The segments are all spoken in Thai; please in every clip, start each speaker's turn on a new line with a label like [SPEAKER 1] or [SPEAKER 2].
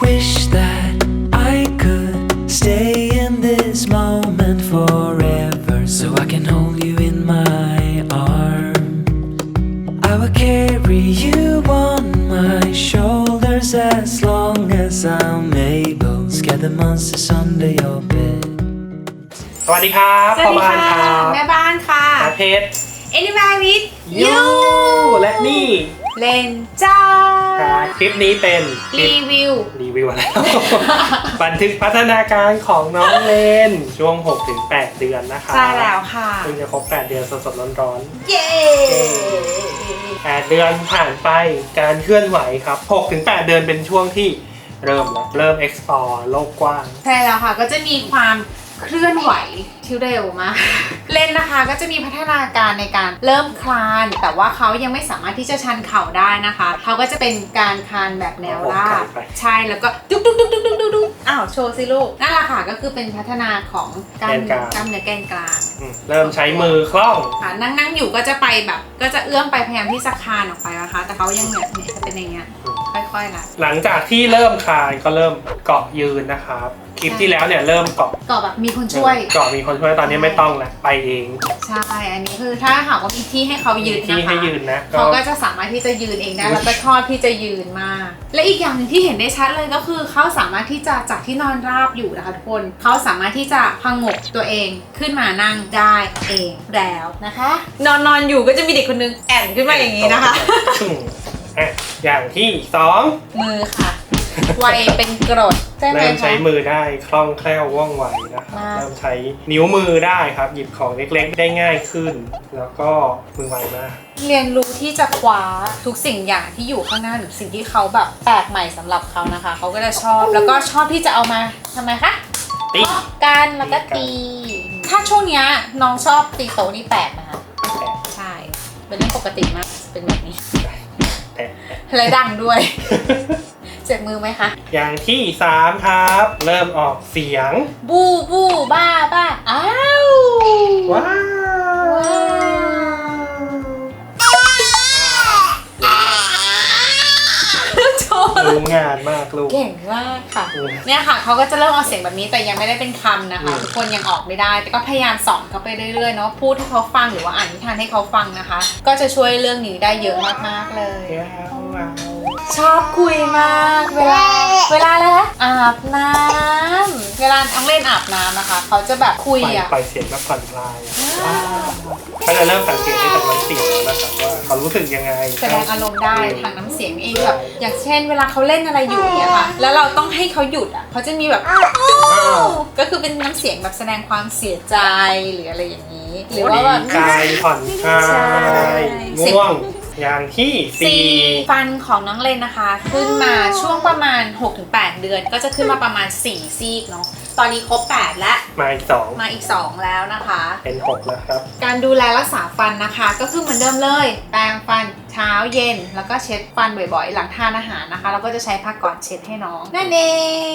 [SPEAKER 1] Wish that I could stay in this moment forever so I can hold you in my arms. I will carry you on my shoulders as long as I'm able. Scare the monsters under your bed.
[SPEAKER 2] สวัสดีครับ
[SPEAKER 3] สวัสดี
[SPEAKER 2] พ่อบ้าน
[SPEAKER 3] ค่ะ
[SPEAKER 2] ครับ
[SPEAKER 3] แม่บ้านค่ะ
[SPEAKER 2] อาเพชร
[SPEAKER 3] Anywhere with
[SPEAKER 2] ยู
[SPEAKER 3] you
[SPEAKER 2] และนี่
[SPEAKER 3] เล่นจ้า
[SPEAKER 2] ครับคลิปนี้เป็นคลิ
[SPEAKER 3] รี
[SPEAKER 2] ป
[SPEAKER 3] วิว
[SPEAKER 2] รีวิวอะไรบันทึกพัฒนาการของน้องเลนช่วง 6-8 เดือนนะคะ
[SPEAKER 3] ใช่แล้วค่ะ
[SPEAKER 2] เพิ่งจะครบ 8 เดือนสดๆร้อน
[SPEAKER 3] เย้
[SPEAKER 2] ๆ8เดือนผ่านไปการเคลื่อนไหวครับ6-8 เดือนเป็นช่วงที่เริ่มแล้วเริ่ม explore โลกกว้าง
[SPEAKER 3] ใช่แล้วค่ะก็จะมีความ เคลื่อนไหวที่เร็วมาก เล่นนะคะก็จะมีพัฒนาการในการเริ่มคลาน แต่ว่าเขายังไม่สามารถที่จะชันเข่าได้นะคะ เขาก็จะเป็นการคลานแบบแนวราบใช่แล้วก็ดุ๊กดุ๊กดุ๊กดุ๊กดุ๊กดุ๊กดุ๊กอ้าวโชว์สิลูกนั่นแหละค่ะก็คือเป็นพัฒนาของกล้าม
[SPEAKER 2] แกนกลาง
[SPEAKER 3] กล้ามเนื้อแกนกลาง
[SPEAKER 2] อืมเริ่มใช้มือคล่อง
[SPEAKER 3] ค่ะนั่งนั่งอยู่ก็จะไปแบบก็จะเอื้อมไปพยายามที่จะคลานออกไปนะคะ แต่เขายังแบบเนี่ยจะเป็นอย่างเงี้ยค่อยๆละ
[SPEAKER 2] หลังจากที่เริ่มคลานก็เริ่มเกาะยืนนะครับ คลิปที่แล้วเนี่ยเริ่มเกาะ
[SPEAKER 3] ก็แบบมีคนช่วย
[SPEAKER 2] เกาะมีคนช่วยตอนนี้ไม่ต้องแล้วไปเอง
[SPEAKER 3] ใช่ อันนี้คือถ้าหากว่ามีที่ให้เขายืน
[SPEAKER 2] ที่
[SPEAKER 3] นะคะ
[SPEAKER 2] ให้ยืนนะ
[SPEAKER 3] เขาก็จะสามารถที่จะยืนเองได้แล้วก็ชอบที่จะยืนมาก และอีกอย่างหนึ่งที่เห็นได้ชัดเลยก็คือเขาสามารถที่จะจากที่นอนราบอยู่นะคะทุกคนเขาสามารถที่จะพงกตัวเองขึ้นมานั่งได้เองแล้วนะคะ นอนนอนอยู่ก็จะมีเด็กคนนึงแอนขึ้นมาอย่างนี้นะคะ
[SPEAKER 2] อืมอะอย่างที่สอง
[SPEAKER 3] มือค่ะ ไวเป็นกรดใช่ไหม
[SPEAKER 2] เริ่ม
[SPEAKER 3] คะ
[SPEAKER 2] ใช้มือได้คล่องแคล่วว่องไวนะครับ
[SPEAKER 3] มาก
[SPEAKER 2] เริ่มใช้นิ้วมือได้ครับ หยิบของเล็กๆ ได้ง่ายขึ้น แล้วก็มือไวมาก
[SPEAKER 3] เรียนรู้ที่จะคว้าทุกสิ่งอย่างที่อยู่ข้างหน้าหรือสิ่งที่เขาแบบแปลกใหม่สำหรับเขานะคะ เขาก็จะชอบแล้วก็ชอบที่จะเอามาทำไมคะ
[SPEAKER 2] ติ๊ก
[SPEAKER 3] เคาะกันแล้วก็ตี ถ้าช่วงเนี้ยน้องชอบตีโต๊ะนี่แปลกนะคะ
[SPEAKER 2] แตะ
[SPEAKER 3] ใช่ เป็นเรื่องปกติมาก เป็นแบบนี้
[SPEAKER 2] แตะ
[SPEAKER 3] และดังด้วย เจ็บมือไหมคะ
[SPEAKER 2] อย่างที่สามครับ เริ่มออกเสียง
[SPEAKER 3] บูบูบ้าบ้าอ้าว
[SPEAKER 2] ว้าว
[SPEAKER 3] โชว์เลย
[SPEAKER 2] รู้งานมากลูก
[SPEAKER 3] เก่งมากค่ะ
[SPEAKER 2] อืม
[SPEAKER 3] เนี่ยค่ะเขาก็จะเริ่มเอาเสียงแบบนี้แต่ยังไม่ได้เป็นคำนะคะ
[SPEAKER 2] อืม
[SPEAKER 3] ทุกคนยังออกไม่ได้ แต่ก็พยายามสอนเขาไปเรื่อยๆเนาะพูดให้เขาฟังหรือว่าอ่านนิทานให้เขาฟังนะคะ ก็จะช่วยเรื่องนี้ได้เยอะมากๆเลย
[SPEAKER 2] ว้าวว้าว
[SPEAKER 3] ชอบคุยมาก เวลา เวลาอะไรนะอาบน้ำเวลาน้องเล่นอาบน้ำนะคะ เขาจะแบบคุย
[SPEAKER 2] ปล่อย
[SPEAKER 3] อะ
[SPEAKER 2] ปล่อยเสียงแบบผ่อนคลายว้าวก็จะเริ่มสังเกตได้จากน้ำเสียงแล้วนะครับว่าเขารู้สึกยังไง
[SPEAKER 3] แสดงอารมณ์ได้ทางน้ำเสียงเองแบบอย่างเช่น เวลาเขาเล่นอะไรอยู่เนี่ยค่ะ แล้วเราต้องให้เขาหยุดอะเขาจะมีแบบก็คือเป็นน้ำเสียงแบบแสดงความเสียใจหรืออะไรอย่างนี้ หรือว่าแบบ
[SPEAKER 2] ดีใจผ่อนคลา
[SPEAKER 3] ใช่
[SPEAKER 2] ยง่วง อย่างที่สี่
[SPEAKER 3] ฟันของน้องเลนนะคะ ขึ้นมาช่วงประมาณ 6-8 เดือน ก็จะขึ้นมาประมาณ 4 ซีกเนาะ ตอนนี้ครบ 8 แล้ว
[SPEAKER 2] มาอีกสอง
[SPEAKER 3] มาอีก 2 แล้วนะคะ
[SPEAKER 2] เป็นหกแล้วครับ
[SPEAKER 3] การดูแลรักษาฟันนะคะ ก็คือเหมือนเดิมเลย แปรงฟันเช้าเย็น แล้วก็เช็ดฟันบ่อยๆ หลังทานอาหารนะคะ เราก็จะใช้ผ้าก่อนเช็ดให้น้องนั่นเอ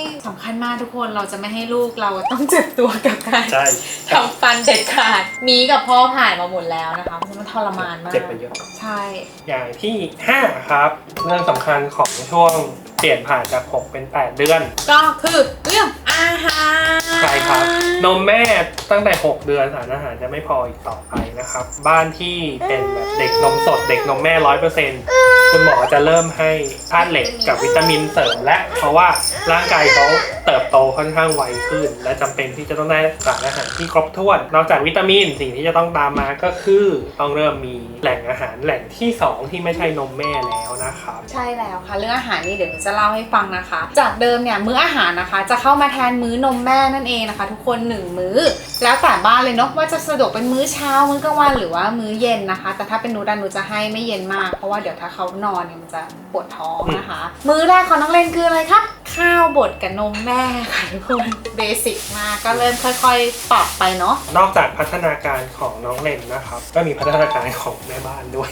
[SPEAKER 3] งสำคัญมากทุกคนเราจะไม่ให้ลูกเราต้องเจ็บตัวกับการ
[SPEAKER 2] ใช่
[SPEAKER 3] ทำฟันเด็ดขาดมีกับพ่อผ่านมาหมดแล้วนะคะเพราะมันทรมานมาก
[SPEAKER 2] เจ็บไปเยอะ
[SPEAKER 3] ใช่
[SPEAKER 2] อย่างที่ห้าครับ เรื่องสำคัญของช่วงเปลี่ยนผ่านจากหกเป็นแปดเดือน
[SPEAKER 3] ก็คือเรื่อง อาหาร
[SPEAKER 2] ใช่ครับ นมแม่ตั้งแต่ 6 เดือนสารอาหารจะไม่พออีกต่อไปนะครับ บ้านที่เป็นแบบเด็กนมสดเด็กนมแม่ร้อยเปอร์เซ็นต์คุณหมอจะเริ่มให้ธาตุเหล็กกับวิตามินเสริมและ เพราะว่าร่างกายเขาเติบโตค่อนข้างไวขึ้น และจำเป็นที่จะต้องได้สารอาหารที่ครบถ้วน นอกจากวิตามินสิ่งที่จะต้องตามมาก็คือต้องเริ่มมีแหล่งอาหารแหล่งที่สองที่ไม่ใช่นมแม่แล้วนะครับ
[SPEAKER 3] ใช่แล้วค่ะ เรื่องอาหารนี่เดี๋ยวหนูจะเล่าให้ฟังนะคะ จากเดิมเนี่ยมื้ออาหารนะคะ จะเข้ามาแทนมื้อนมแม่นั่นเองนะคะ ทุกคนหนึ่งมื้อ แล้วแต่บ้านเลยเนาะว่าจะสะดวกเป็นมื้อเช้ามื้อกลางวันหรือว่ามื้อเย็นนะคะ แต่ถ้าเป็นหนูดันหนูจะให้ไม่เย็นมากเพราะว่าเดี๋ยวถ้าเขานอนเนี่ยมันจะปวดท้องนะคะ มื้อแรกของน้องเลนคืออะไรครับข้าวบดกับนมแม่ค่ะทุกคนเบสิกมากก็เริ่มค่อยๆปรับไปเนาะ
[SPEAKER 2] นอกจากพัฒนาการของน้องเลนนะครับ ก็มีพัฒนาการของแม่บ้านด้วย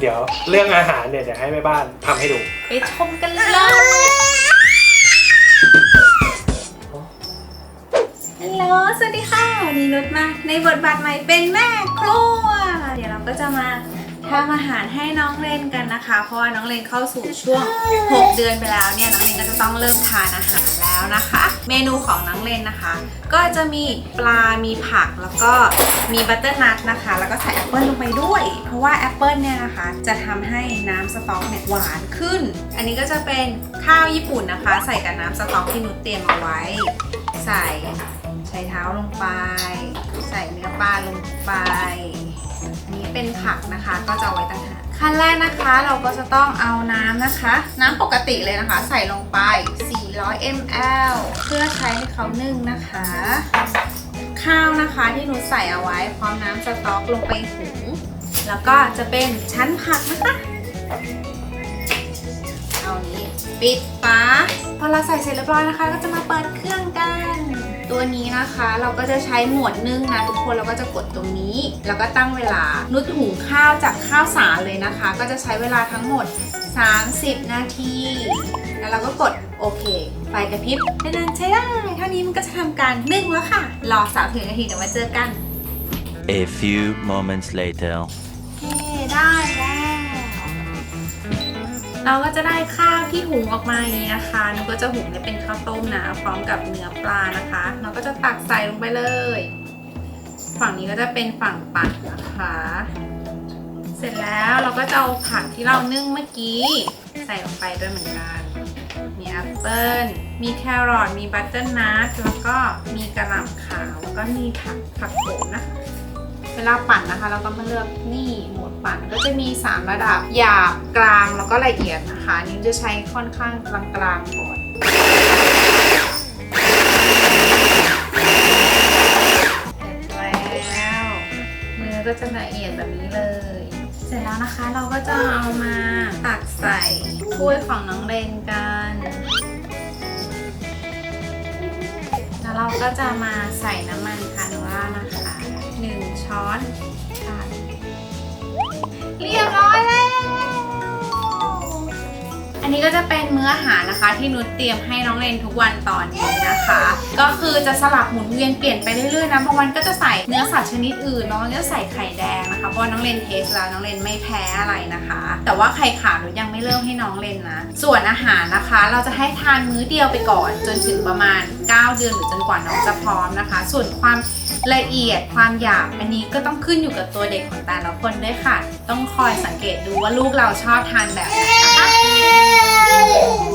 [SPEAKER 2] เดี๋ยวเรื่องอาหารเนี่ยเดี๋ยวให้แม่บ้านทำให้ดู
[SPEAKER 3] ไปชมกันเลยฮัลโหลสวัสดีค่ะวันนี้นุชมาในบทบาทใหม่เป็นแม่ครัว เดี๋ยวเราก็จะมา ทำอาหารให้น้องเล่นกันนะคะ เพราะว่าน้องเล่นเข้าสู่ช่วง 6 เดือนไปแล้วเนี่ยน้องเล่นก็จะต้องเริ่มทานอาหารแล้วนะคะ เมนูของน้องเล่นนะคะ ก็จะมีปลา มีผักแล้วก็มีบัตเตอร์นัทนะคะ แล้วก็ใส่แอปเปิลลงไปด้วย เพราะว่าแอปเปิลเนี่ยนะคะจะทำให้น้ำสต๊อกเนี่ยหวานขึ้น อันนี้ก็จะเป็นข้าวญี่ปุ่นนะคะ ใส่กับน้ำสต๊อกที่นุชเตรียมเอาไว้ ใส่ใช้เท้าลงไป ใส่เนื้อปลาลงไป เป็นผักนะคะ ก็จะเอาไว้ต่างหากขั้นแรกนะคะเราก็จะต้องเอาน้ำนะคะ น้ำปกติเลยนะคะ ใส่ลงไป 400 ml เพื่อใช้ให้เขานึ่งนะคะ ข้าวนะคะที่หนูใส่เอาไว้ พร้อมน้ำสต๊อกลงไปหุงแล้วก็จะเป็นชั้นผักนะคะ ปิดฝาพอเราใส่เสร็จเรียบร้อยนะคะ ก็จะมาเปิดเครื่องกัน ตัวนี้นะคะ เราก็จะใช้หมวดนึ่งนะทุกคนเราก็จะกดตรงนี้ แล้วก็ตั้งเวลานุดหุงข้าวจากข้าวสารเลยนะคะ ก็จะใช้เวลาทั้งหมด 30 นาที แล้วเราก็กดโอเค ไฟกระพริบไม่นานใช้ได้เท่านี้มันก็จะทำการนึ่งแล้วค่ะ รอ30นาทีเดี๋ยวมาเจอกัน
[SPEAKER 4] A few moments later.
[SPEAKER 3] เฮ้ได้แล้ว เราก็จะได้ข้าวที่หุงออกมาอย่างนี้นะคะนุก็จะหุงให้เป็นข้าวต้มนะพร้อมกับเนื้อปลานะคะ เราก็จะตักใส่ลงไปเลย ฝั่งนี้ก็จะเป็นฝั่งปั่นะคะ เสร็จแล้วเราก็จะเอาผักที่เรานึ่งเมื่อกี้ใส่ลงไปด้วยเหมือนกัน มีแอปเปิ้ลมีแครอท มีบัตเตอร์นัทแล้วก็มีกระหล่ำขาว แล้วก็มีผักผักโขมนะคะ วลาปั่นนะคะ เราก็มาเลือกนี่โหมดปั่นก็จะมี 3 ระดับหยาบกลางแล้วก็ละเอียดนะคะนนี้จะใช้ค่อนข้างกลางๆก่อนเสร็จแล้วเนื้อก็จะละเอียดแบบนี้เลย เสร็จแล้วนะคะเราก็จะเอามาตักใส่ถ้วยของน้องเรนกันแล้วเราก็จะมาใส่น้ำมันคาโนล่านะคะ 1 ช้อนชาเรียบร้อยแล้ว อันนี้ก็จะเป็นมื้ออาหารนะคะ ที่นุชเตรียมให้น้องเลนทุกวันตอนนี้นะคะ ก็คือจะสลับหมุนเวียนเปลี่ยนไปเรื่อยๆนะบางวันก็จะใส่เนื้อสัตว์ชนิดอื่นน้องก็จะใส่ไข่แดงนะคะเพราะว่าน้องเลนเทสแล้วน้องเลนไม่แพ้อะไรนะคะ แต่ว่าไข่ขาวนุชยังไม่เริ่มให้น้องเลนนะ ส่วนอาหารนะคะ เราจะให้ทานมื้อเดียวไปก่อน จนถึงประมาณ 9 เดือนหรือจนกว่าน้องจะพร้อมนะคะ ส่วนความ ละเอียดความหยาบอันนี้ก็ต้องขึ้นอยู่กับตัวเด็กของแต่ละคนด้วยค่ะ ต้องคอยสังเกตดูว่าลูกเราชอบทานแบบไหนนะคะ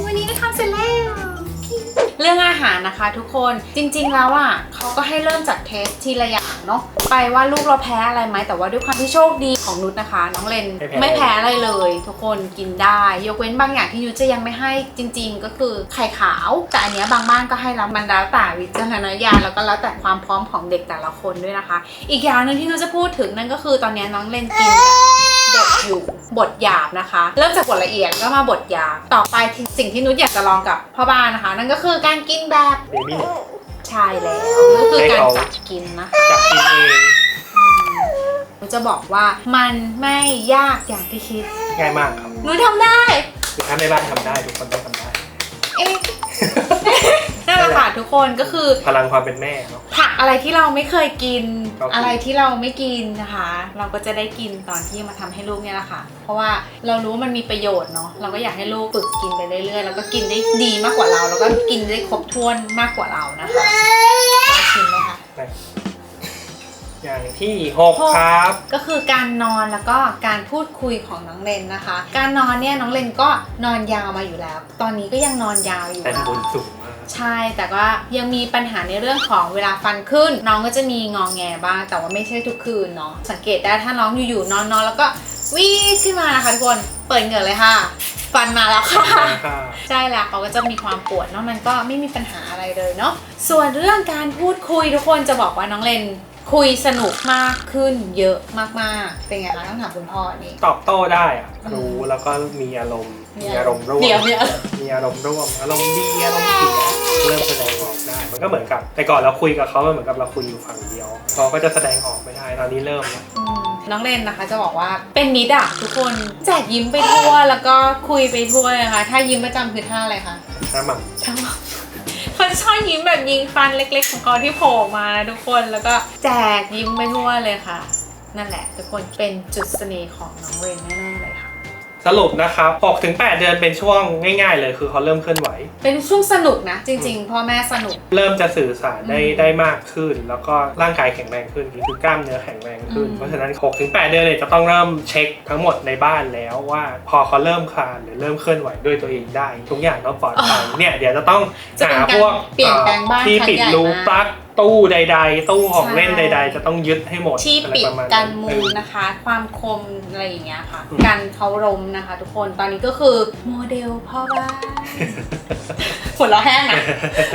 [SPEAKER 3] วันนี้ก็ทำเสร็จแล้วเรื่องอาหารนะคะทุกคนจริง ๆ แล้วอะเขาก็ให้เริ่มจากเทสทีละอย่างเนาะไปว่าลูกเราแพ้อะไรไหมแต่ว่าด้วยความที่โชคดีของนุชนะคะ น้องเลน
[SPEAKER 2] ไม่แพ้
[SPEAKER 3] ไม่แพ้อะไรเลย ทุกคนกินได้ ยกเว้นบางอย่างที่นุชจะยังไม่ให้จริง ๆ ก็คือไข่ขาวแต่อันเนี้ยบางบ้านก็ให้แล้วมันแล้วแต่วิจารณญาณแล้วก็แล้วแต่ความพร้อมของเด็กแต่ละคนด้วยนะคะ อีกอย่างหนึ่งที่นุชจะพูดถึงนั่นก็คือตอนเนี้ยน้องเลนกินแบบ บดอยู่บดหยาบนะคะ เริ่มจากบดละเอียดก็มาบดหยาบต่อไปที่สิ่งที่นุชอยากจะลองกับพ่อบ้านนะคะ นั่นก็คือการกินแบบ
[SPEAKER 2] เบบี้
[SPEAKER 3] ชายแล้วก็คือการจับกินนะคะ
[SPEAKER 2] จับกินเอง
[SPEAKER 3] นุชจะบอกว่ามันไม่ยากอย่างที่คิด
[SPEAKER 2] ง่ายมากครับ
[SPEAKER 3] นุชทำได้
[SPEAKER 2] คือถ้าในบ้านทำได้ทุกคนต้องทำได้
[SPEAKER 3] ทุกคนก็คือ
[SPEAKER 2] พลังความเป็นแม่เนาะ
[SPEAKER 3] ผักอะไรที่เราไม่เคยกิน
[SPEAKER 2] ก็คืออ
[SPEAKER 3] อะไรที่เราไม่กินนะคะ เราก็จะได้กินตอนที่มาทำให้ลูกเนี่ยแหละค่ะ เพราะว่าเรารู้ว่ามันมีประโยชน์เนาะเราก็อยากให้ลูกฝึกกินไปเรื่อยๆแล้วก็กินได้ดีมากกว่าเรา แล้วก็กินได้ครบถ้วนมากกว่าเรานะคะลองชิมไหมคะ
[SPEAKER 2] อย่างที่หกครับ
[SPEAKER 3] ก็คือการนอนแล้วก็การพูดคุยของน้องเลนนะคะ การนอนเนี่ยน้องเลนก็นอนยาวมาอยู่แล้ว ตอนนี้ก็ยังนอนยาวอยู่
[SPEAKER 2] แต่
[SPEAKER 3] นะ
[SPEAKER 2] บนสูงมาก
[SPEAKER 3] ใช่ แต่ว่ายังมีปัญหาในเรื่องของเวลาฟันขึ้น น้องก็จะมีงองแงบ้าง แต่ว่าไม่ใช่ทุกคืนเนาะ สังเกตได้ถ้าน้องอยู่ๆนอนๆแล้วก็วิ่งขึ้นมานะคะทุกคน เปิดเหงื่อเลยค่ะ ฟันมาแล้วค่ะ
[SPEAKER 2] ค่ะ
[SPEAKER 3] ใช่แล้วเขาก็จะมีความปวดนอกนั้นก็ไม่มีปัญหาอะไรเลยเนาะ ส่วนเรื่องการพูดคุยทุกคนจะบอกว่าน้องเลน คุยสนุกมากขึ้นเยอะมากๆ เป็นไงคะต้องถามคุณพ่อนี่
[SPEAKER 2] ตอบโต้ได้อะ
[SPEAKER 3] อืม
[SPEAKER 2] รู้แล้วก็มีอารมณ์ มีอารมณ์ร่วม
[SPEAKER 3] เดี๋ยวเนี่ย
[SPEAKER 2] มีอารมณ์ร่วม อารมณ์ดีอารมณ์เสียเริ่มแสดงออกได้ มันก็เหมือนกับ แต่ก่อนเราคุยกับเขามันเหมือนกับเราคุยอยู่ฝั่งเดียวเขาก็จะแสดงออกไม่ได้ ตอนนี้เริ่มแล้ว
[SPEAKER 3] อืมน้องเลนนะคะจะบอกว่าเป็นมิตรอะทุกคนแจกยิ้มไปทั่วแล้วก็คุยไปทั่วนะคะ ถ้ายิ้มประจำคือท่าอะไรคะ
[SPEAKER 2] น้ำหมัน
[SPEAKER 3] ท่าหมอ กเขาชอบยิ้มแบบยิงฟันเล็ก ๆ ของเขาที่โผล่ออกมานะทุกคนแล้วก็แจกยิ้มไปทั่วเลยค่ะ นั่นแหละทุกคนเป็นจุดเสน่ห์ของน้องเรนแน่นเลยค่ะ
[SPEAKER 2] สรุปนะครับ6-8เดือนเป็นช่วงง่าย ๆ เลยคือเขาเริ่มเคลื่อนไหว
[SPEAKER 3] เป็นช่วงสนุกนะ จริง ๆพ่อแม่สนุก
[SPEAKER 2] เริ่มจะสื่อสารได้
[SPEAKER 3] อืม
[SPEAKER 2] ได้มากขึ้น แล้วก็ร่างกายแข็งแรงขึ้นคือกล้ามเนื้อแข็งแรงขึ้น
[SPEAKER 3] อืม
[SPEAKER 2] เพราะฉะนั้น6-8เดือนเนี่ยจะต้องเริ่มเช็คทั้งหมดในบ้านแล้วว่าพอเขาเริ่มคลานหรือเริ่มเคลื่อนไหวด้วยตัวเองได้ ทุกอย่างต้องปลอดภัยเนี่ยเดี๋ยวจะต้อง
[SPEAKER 3] จะเป็น
[SPEAKER 2] หา
[SPEAKER 3] การ
[SPEAKER 2] พวก
[SPEAKER 3] เปลี่ยนแปลงบ้าน
[SPEAKER 2] ที่
[SPEAKER 3] ครั้ง
[SPEAKER 2] ปิด
[SPEAKER 3] ใหญ่
[SPEAKER 2] รู
[SPEAKER 3] มาก
[SPEAKER 2] ปลั๊ก ตู้ใด ๆ ตู้ของเล่น
[SPEAKER 3] ใช่
[SPEAKER 2] ใด ๆ จะต้องยึดให้หมด
[SPEAKER 3] ที่
[SPEAKER 2] อะไร
[SPEAKER 3] ปิด
[SPEAKER 2] ประมาณ
[SPEAKER 3] กันมู
[SPEAKER 2] เอ
[SPEAKER 3] ล
[SPEAKER 2] อ
[SPEAKER 3] นะคะ ความคมอะไรอย่างเงี้ยค่ะ
[SPEAKER 2] อืม
[SPEAKER 3] กันเขารมนะคะ ทุกคนตอนนี้ก็คือโมเดลพ่อบ้านหัวเราะแห้งนะ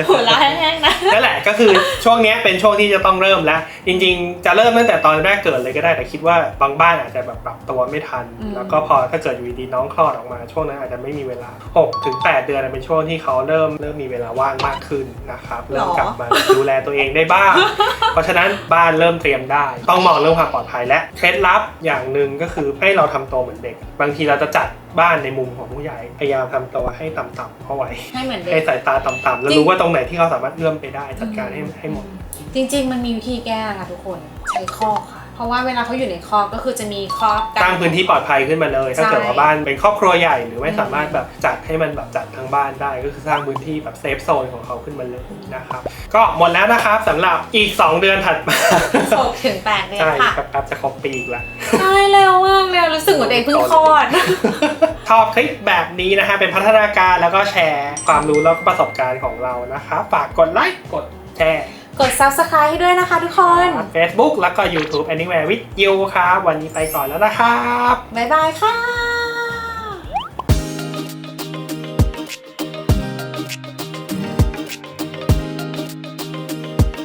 [SPEAKER 3] หัวเราะแห้งๆนะ
[SPEAKER 2] นั่นแหละก็คือช่วงเนี้ยเป็นช่วงที่จะต้องเริ่มแล้ว จริง ๆ จะเริ่มตั้งแต่ตอนแรกเกิดเลยก็ได้แต่คิดว่าบางบ้านอาจจะแบบปรับตัวไม่ทัน
[SPEAKER 3] อืม
[SPEAKER 2] แล้วก็พอถ้าเกิดอยู่ดีๆน้องคลอดออกมา ช่วงนั้นอาจจะไม่มีเวลา6ถึง8เดือนเป็นช่วงที่เขาเริ่มเริ่มมีเวลาว่างมากขึ้นนะครับเริ่มกลับมาดูแลตัวเองได้บ้าง เพราะฉะนั้นบ้านเริ่มเตรียมได้ ต้องมองเรื่องความปลอดภัยและเคล็ดลับอย่างหนึ่งก็คือให้เราทำตัวเหมือนเด็ก บางทีเราจะจัดบ้านในมุมของผู้ใหญ่พยายามทำตัวให้ต่ำๆเข้าไว้
[SPEAKER 3] ให้เหมือนเด็
[SPEAKER 2] ให้
[SPEAKER 3] ก
[SPEAKER 2] สายตาต่ำๆแล้ว
[SPEAKER 3] จริง
[SPEAKER 2] รู้ว่าตรงไหนที่เขาสามารถเอื้อมไปได้จัดการให้ให้หมด
[SPEAKER 3] จริง ๆ มันมีวิธีแก้ค่ะทุกคนใช้คอกค่ะเพ ราะว่าเวลาเขาอยู่ในคอกก็คือจะมีคอกกั
[SPEAKER 2] สร้างพื้นที่ปลอดภัยขึ้นมาเลย ถ้าเกิด
[SPEAKER 3] ใช่
[SPEAKER 2] ว่าบ้านเป็นครอบครัวใหญ่หรือไม่
[SPEAKER 3] อืม
[SPEAKER 2] สามารถแบบจัดให้มันแบบจัดทั้งบ้านได้ ก็คือสร้างพื้นที่แบบเซฟโซนของเขาขึ้นมาเลยนะครับ ก็หมดแล้วนะครับสำหรับอีก 2 เดือนถัดมา
[SPEAKER 3] หกถึงแปดเดือน
[SPEAKER 2] ใช่
[SPEAKER 3] ค่ะ
[SPEAKER 2] ครับครับจะครบปีอีกแล้ว
[SPEAKER 3] ใช่เร็วมากเลยรู้สึกเหมือนตัวเองเพิ่งคลอด
[SPEAKER 2] ชอบคลิปแบบนี้นะฮะเป็นพัฒนาการแล้วก็แชร์ความรู้แล้วก็ประสบการณ์ของเรานะครับฝากกดไลค์กดแชร์
[SPEAKER 3] กด subscribe ให้ด้วยนะคะทุกคน
[SPEAKER 2] Facebook แล้วก็ YouTube Anywhere with you ครับ วันนี้ไปก่อนแล้วนะครับ
[SPEAKER 3] บ๊ายบายค่ะ